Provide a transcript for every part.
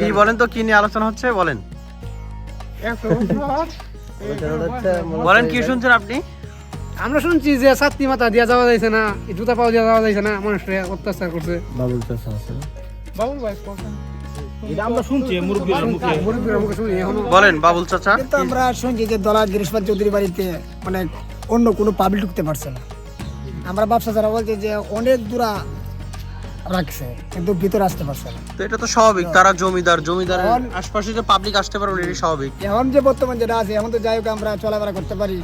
কি বলেন তো কি নিয়ে আলোচনা হচ্ছে? বলেন। বলেন কি শুনছেন আপনি? আমরা শুনছি যে ছাত্রী মাথা দিয়া যাওয়া যাইছে না জুতা পাও দিয়া যাওয়া যাইছে না মানুষরা অত্যাচার করছে। বাবুল ভাই বলেন বাবুল চাচা। আমরা শুনছি যে দলা গিরিশপাল চৌধুরী বাড়িতে মানে অন্য কোনো পাবলিক ঢুকতে পারছে না। আমরা ব্যবসা যারা বলছে যে অনেক দূরা রাখছে কিন্তু ভিতরে আসতে পারছে না। তো এটা তো স্বাভাবিক তারা জমিদার জমিদার আশপাশে যে পাবলিক আসতে পারবে এটাই স্বাভাবিক। এখন যে বর্তমান যেটা আছে এখন তো যাই হোক আমরা চলাফেরা করতে পারি।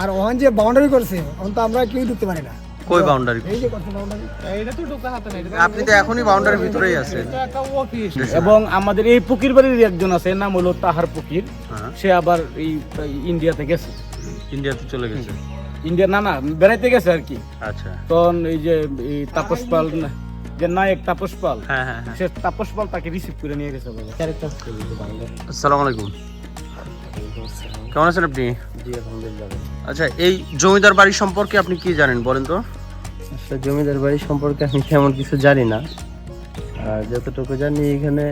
আর ওখান যে বাউন্ডারি করছে এখন তো আমরা কেউ ঢুকতে পারি না। কই বাউন্ডারি এই যে করছে বাউন্ডারি এটা তো ঢোকা হাতে নাই আপনি তো এখনই বাউন্ডারির ভিতরেই আছেন। এটা একটা অফিস এবং আমাদের এই পুকির বাড়ির একজন আছে নাম হলো তাহার পুকির হ্যাঁ। সে আবার এই ইন্ডিয়াতে গেছে। ইন্ডিয়াতে চলে গেছে। ইন্ডিয়া না না বেড়াইতে গেছে আর কি। আচ্ছা। তখন এই যে এই তাপস পাল যে নায়ক তাপস পাল হ্যাঁ হ্যাঁ হ্যাঁ। সে তাপস পাল তাকে রিসিভ করে নিয়ে গেছে বলে। আসসালামু আলাইকুম। কেমন আছেন আপনি? আচ্ছা এই জমিদার বাড়ি সম্পর্কে আপনি কি জানেন বলেন তো? আসলে জমিদার বাড়ি সম্পর্কে আমি তেমন কিছু জানি না। আর যতটুকু জানি এখানে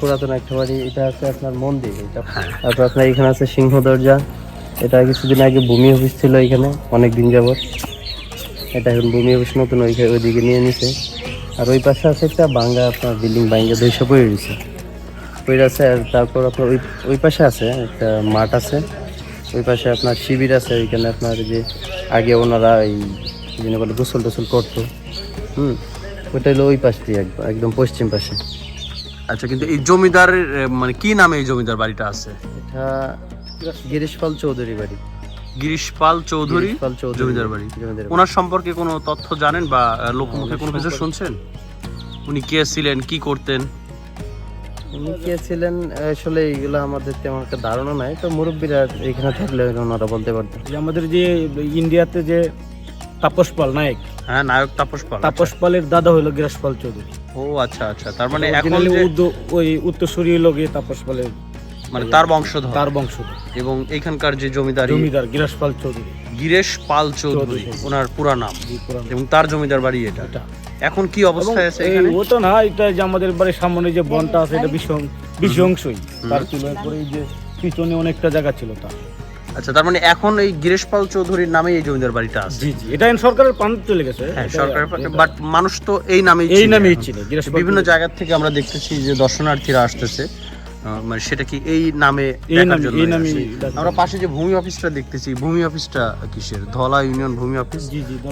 পুরাতন একটা বাড়ি এটা আছে আপনার মন্দির এটা তারপর আপনার এখানে আছে সিংহ দরজা। এটা কিছুদিন আগে ভূমি অফিস ছিল এখানে অনেক দিন যাবত এটা এখন ভূমি অফিস নতুন ওইখানে ওইদিকে নিয়ে নিছে। আর ওই পাশে আছে একটা বাঙ্গা আপনার বিল্ডিং বাঙ্গা দুইশো পড়ে রয়েছে। পড়ে আছে আর তারপর আপনার ওই ওই পাশে আছে একটা মাঠ আছে। ওই পাশে আপনার শিবির আছে ওইখানে আপনার যে আগে ওনারা এই যেন বলে গোসল টোসল করতো। হুম ওইটা হলো ওই পাশ দিয়ে একদম একদম পশ্চিম পাশে। আচ্ছা কিন্তু এই জমিদারের এ, মানে কি নামে এই জমিদার বাড়িটা আছে? এটা গিরিশপাল চৌধুরী বাড়ি। গিরিশ পাল চৌধুরী গিরিশপাল চৌধুরী জমিদার বাড়ি। জমিদার বাড়ি। ওনার সম্পর্কে কোনো তথ্য জানেন বা আহ, লোকমুখে কোনো কিছু শুনছেন? উনি কে ছিলেন কি করতেন? উনি কে ছিলেন আসলে এইগুলো আমাদের তেমন একটা ধারণা নাই তো মুরব্বীরা এখানে থাকলে ওনারা বলতে পারতেন। যে আমাদের যে ইন্ডিয়াতে যে তাপস পাল নায়ক হ্যাঁ নায়ক তাপস পাল তাপস পালের দাদা হলো গিরাস পাল চৌধুরী। ও আচ্ছা আচ্ছা তার মানে এখন Originally যে উর্দু ওই উত্তরসূরি লোকে তাপস পালের মানে তার বংশধর। তার বংশ এবং এখানকার যে জমিদারি জমিদার গিরাস পাল চৌধুরী। গিরেশ পাল চৌধুরী। ওনার পুরা নাম। এবং তার জমিদার বাড়ি এটা। এখন কি এবং অবস্থায় আছে এখানে? ওটা না এটা যে আমাদের বাড়ির সামনে যে বনটা আছে এটা বেশি অংশই তার ছিল এরপরে যে পিছনে অনেকটা জায়গা ছিল তার। আচ্ছা তার মানে এখন এই গিরেশ পাল চৌধুরীর নামে এই জমিদার বাড়িটা আছে। জি জি। এটা সরকারের পান চলে গেছে। হ্যাঁ সরকারের বাট মানুষ তো এই নামেই এই নামেই। ছিল বিভিন্ন। জায়গা থেকে আমরা দেখতেছি যে দর্শনার্থীরা আসতেছে। মানে সেটা কি এই নামে এই আমরা পাশে যে ভূমি অফিসটা দেখতেছি ভূমি অফিসটা কিসের? ধলা ইউনিয়ন ভূমি অফিস?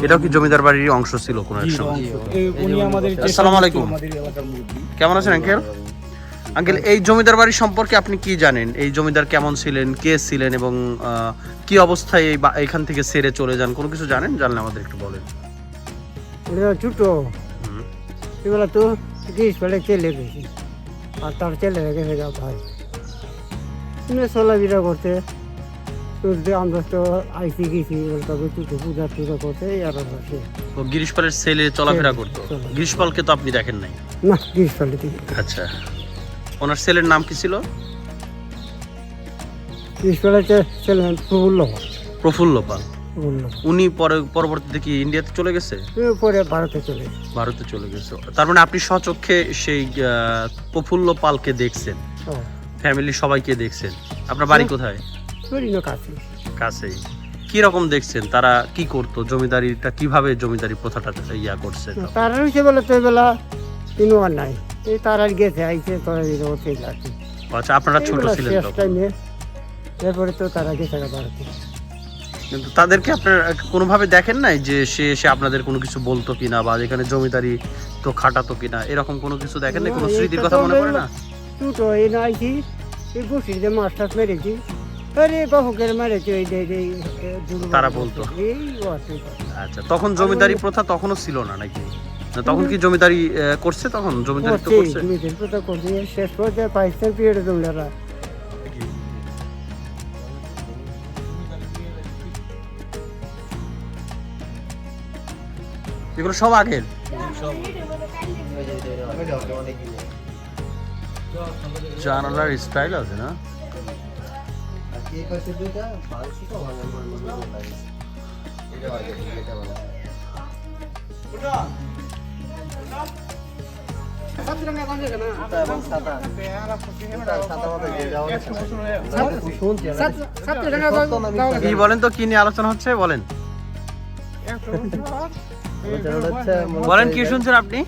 এটাও কি জমিদার বাড়ির অংশ ছিল কোনো এক সময়? অংশ। এই উনি আমাদের যে আসসালামু আলাইকুম। কেমন আছেন আঙ্কেল? আঙ্কেল এই জমিদার বাড়ি সম্পর্কে আপনি কি জানেন? এই জমিদার কেমন ছিলেন কে ছিলেন এবং আহ, কি অবস্থায় এই এখান থেকে সেরে চলে যান? কোনো কিছু জানেন? জানলে আমাদের একটু বলেন। ছোটো। এগুলো তো বেলা চলে গেছি। আর তার চলে গেছে গা ভাই এমনি চলাফেরা করতে তো যে আমরা তো আইসি গেছি তবে কিছু পূজা টুজা করতে আর আছে ও গিরিশপালের ছেলে চলাফেরা ছেলে, করতো। গিরিশপালকে তো আপনি দেখেন নাই? না গ্রীষ্ম বেলা আচ্ছা। ওনার ছেলের নাম কি ছিল? গ্রীষ্ম ছেলে প্রফুল্ল প্রফুল্ল পাল। উনি পরে পরবর্তীতে কি ইন্ডিয়াতে চলে গেছে? পরে ভারতে চলে ভারতে চলে গেছে। তার মানে আপনি সচক্ষে সেই প্রফুল্ল পালকে দেখছেন? ফ্যামিলি সবাইকে দেখছেন? আপনার বাড়ি কোথায়? কাছে কাছেই। কি রকম দেখছেন? তারা কি করতো? জমিদারিটা কীভাবে জমিদারি প্রথাটা ইয়া করছে? তার হয়েছে বলে তো বেলা তিন আর নাই। এই তার আর গেছে যাচ্ছে আচ্ছা আপনারা ছোট ছিলেন তখন? এরপরে তো তারা গেছে ভারতে। কিন্তু তাদেরকে আপনার কোনোভাবে দেখেন নাই যে সে এসে আপনাদের কোনো কিছু বলতো কিনা বা এখানে জমিদারি তো খাটাতো কিনা? এরকম কোনো কিছু দেখেন নাই? কোনো স্মৃতির কথা মনে পড়ে না? এই না আইছি এই মাছ টাছ মেরেছি। আরে বাহুকের মেরেছি এই তারা বলতো। আচ্ছা তখন জমিদারি প্রথা তখনও ছিল না নাকি? তখন কি জমিদারি করছে তখন? জমিদারি তো করছে দুইদিন তো করছি শেষ পর্যায়ে পাকিস্তান পিরিয়ডে তোমরা এগুলো সব আগের। জানালার স্টাইল আছে না। কি বলেন তো? কি নিয়ে আলোচনা হচ্ছে? বলেন। বলেন কি শুনছেন আপনি?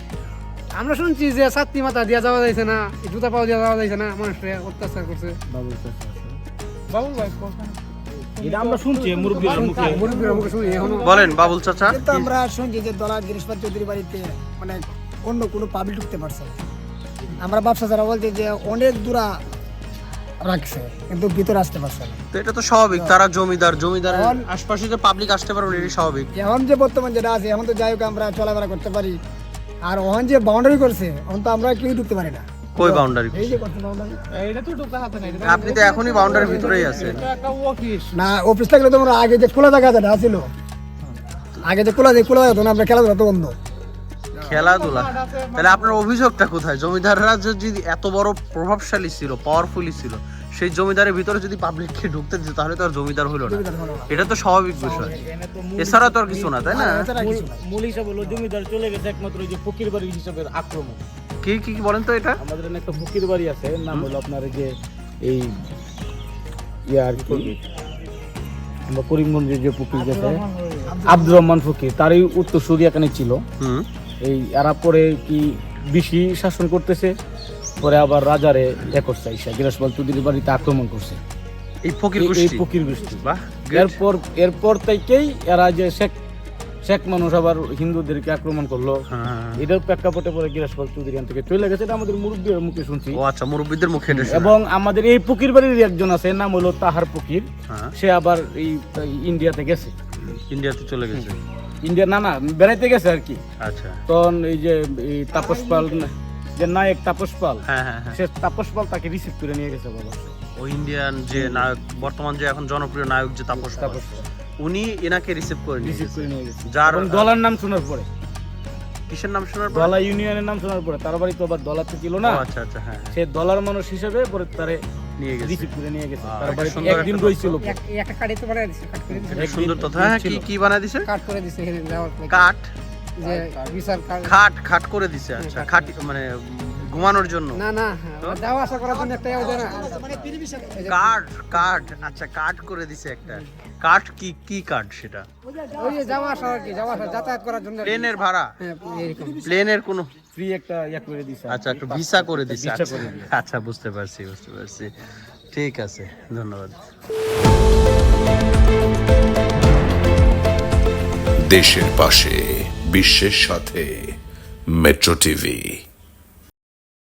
আমরা শুনছি যে ছাত্রী মাথা দিয়া যাওয়া যাইছে না জুতা পাওয়া দিয়া যাওয়া যাইছে না অত্যাচার করছে। এটা আমরা শুনছি মুরব্বীর মুখে। মুরব্বীরা মুখে শুনি এখনও। বলেন বাবুল চাচা। কিন্তু আমরা শুনছি যে দলা গিরিশপাল চৌধুরী বাড়িতে মানে অন্য কোনো পাবলিক ঢুকতে পারছে না। আমরা ব্যবসা যারা বলছে যে অনেক দূরা রাখছে কিন্তু ভিতরে আসতে পারছে না। তো এটা তো স্বাভাবিক তারা জমিদার জমিদারের এখন- আশপাশে যে পাবলিক আসতে পারবে এটি স্বাভাবিক। এখন যে বর্তমান যেটা আছে এখন তো যাই হোক আমরা চলাফেরা করতে পারি। আর ওখান যে বাউন্ডারি করছে এখন তো আমরা কেউ ঢুকতে পারি না। কই বাউন্ডারি এই যে করছে? বাউন্ডারি আপনি তো এখনই বাউন্ডারির ভিতরেই আছেন। না অফিস থাকলে আগে যে খোলা জায়গা যেটা ছিল আগে যে খোলা যে খোলা যেত না আমরা খেলাধুলা তো বন্ধ। খেলাধুলা। তাহলে আপনার অভিযোগটা কোথায়? জমিদাররা যদি এত বড় প্রভাবশালী ছিল পাওয়ারফুলি ছিল সেই জমিদারের ভিতরে যদি পাবলিককে ঢুকতে দিত তাহলে তো আর জমিদার হলো না। এটা তো স্বাভাবিক বিষয়। এছাড়া তো আর কিছু না তাই না? নাই। মূল হিসাব হলো জমিদার চলে গেছে একমাত্র যে ফকির বাড়ির হিসাবে আক্রমণ। কি কি কি বলেন তো এটা? আমাদের একটা ফকির বাড়ি আছে নাম হলো আপনার এই যে এই ইয়ে আর কি? আমরা করিমগঞ্জের যে ফকির গেছে আব্দুর রহমান ফকির তারই উত্তর সুরিয়াখানে ছিল। হুম। এই এরা পরে কি বেশি শাসন করতেছে? পরে আবার রাজারে এ করছে ঈশা গিরাসপাল চৌধুরীর বাড়িতে আক্রমণ করছে। এই ফকির এই- এই ফকির গোষ্ঠী। বাহ এরপর এরপর থেকেই এরা যে শেখ শেখ মানুষ আবার হিন্দুদেরকে আক্রমণ করল। হ্যাঁ। এটার প্রেক্ষাপটে পরে গিরাসপাল চৌধুরী থেকে চলে গেছে। এটা আমাদের মুরব্বীর মুখে শুনছি। ও আচ্ছা মুরব্বীদের মুখে এবং আমাদের এই ফকির বাড়ির একজন আছে নাম হলো তাহার ফকির। হ্যাঁ। সে আবার এই ইন্ডিয়াতে গেছে। ইন্ডিয়াতে চলে গেছে। ইন্ডিয়া না না বেড়াইতে গেছে আর কি। আচ্ছা। তখন এই যে তাপস পাল যে নায়ক তাপস পাল হ্যাঁ হ্যাঁ হ্যাঁ। সে তাপস পাল তাকে রিসিভ করে নিয়ে গেছে বাবা। ও ইন্ডিয়ান যে নায়ক বর্তমান যে এখন জনপ্রিয় নায়ক যে তাপস তাপস উনি এনাকে রিসিভ করে রিসিভ করে নিয়ে গেছে। যার দলার নাম শোনার পরে। কিসের নাম শোনার পর? দলা ইউনিয়নের নাম শোনার পরে। তার বাড়ি তো আবার দলাতে ছিল না। আচ্ছা আচ্ছা হ্যাঁ। সে দলার মানুষ হিসেবে পরে তারে নিয়ে গেছে। রিসিভ করে নিয়ে গেছে। তার একদিন এক- একটা কাটে তো বানাই দিছে কাট করে দিছে। সুন্দর তথা হ্যাঁ কি কি বানায় দিছে? কাট করে দিছে যাওয়ার। কাঠ? যে বিচার খাট খাট করে দিছে আচ্ছা খাট মানে ঘুমানোর জন্য। না না হ্যাঁ, যাওয়া আসা করার জন্য একটা ইয়ে আচ্ছা করে দিছে একটা। কি কি কাঠ সেটা? ওই যাওয়া আসা আর কি যাওয়া আসা যাতায়াত করার জন্য প্লেনের ভাড়া? হ্যাঁ প্লেনের কোনো ফ্রি একটা ইয়া করে দিছে আচ্ছা একটু ভিসা করে দিছে আচ্ছা। আচ্ছা বুঝতে পারছি বুঝতে পারছি। ঠিক আছে ধন্যবাদ। দেশের পাশে বিশ্বের সাথে মেট্রো টিভি।